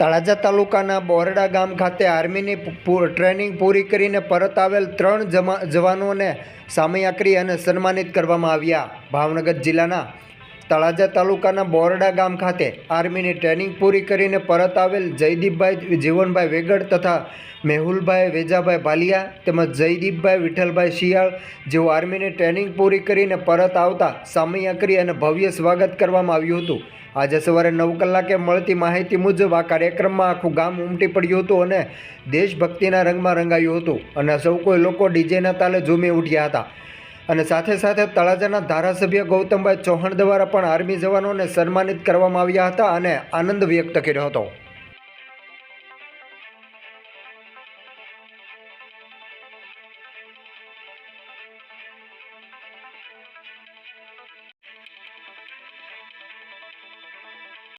તળાજા તાલુકાના બોરડા ગામ ખાતે આર્મીની ટ્રેનિંગ પૂરી કરીને પરત આવેલ ત્રણ જવાનોને સામયાકરી અને સન્માનિત કરવામાં આવ્યા. ભાવનગર જિલ્લાના તળાજા તાલુકાના બોરડા ગામ ખાતે આર્મીની ટ્રેનિંગ પૂરી કરીને પરત આવેલ જયદીપભાઈ જીવનભાઈ વેગડ તથા મેહુલભાઈ વેજાભાઈ ભાલિયા તેમજ જયદીપભાઈ વિઠ્ઠલભાઈ શિયાળ જેઓ આર્મીની ટ્રેનિંગ પૂરી કરીને પરત આવતા સામયાકરી અને ભવ્ય સ્વાગત કરવામાં આવ્યું હતું. આજે સવારે નવ કલાકે મળતી માહિતી મુજબ આ કાર્યક્રમમાં આખું ગામ ઉમટી પડ્યું હતું અને દેશભક્તિના રંગમાં રંગાયું હતું અને સૌ કોઈ લોકો ડીજેના તાલે ઝૂમી ઉઠ્યા હતા. અને સાથે સાથે તળાજાના ધારાસભ્ય ગૌતમભાઈ ચૌહાણ દ્વારા પણ આર્મી જવાનોને સન્માનિત કરવામાં આવ્યા હતા અને આનંદ વ્યક્ત કર્યો હતો.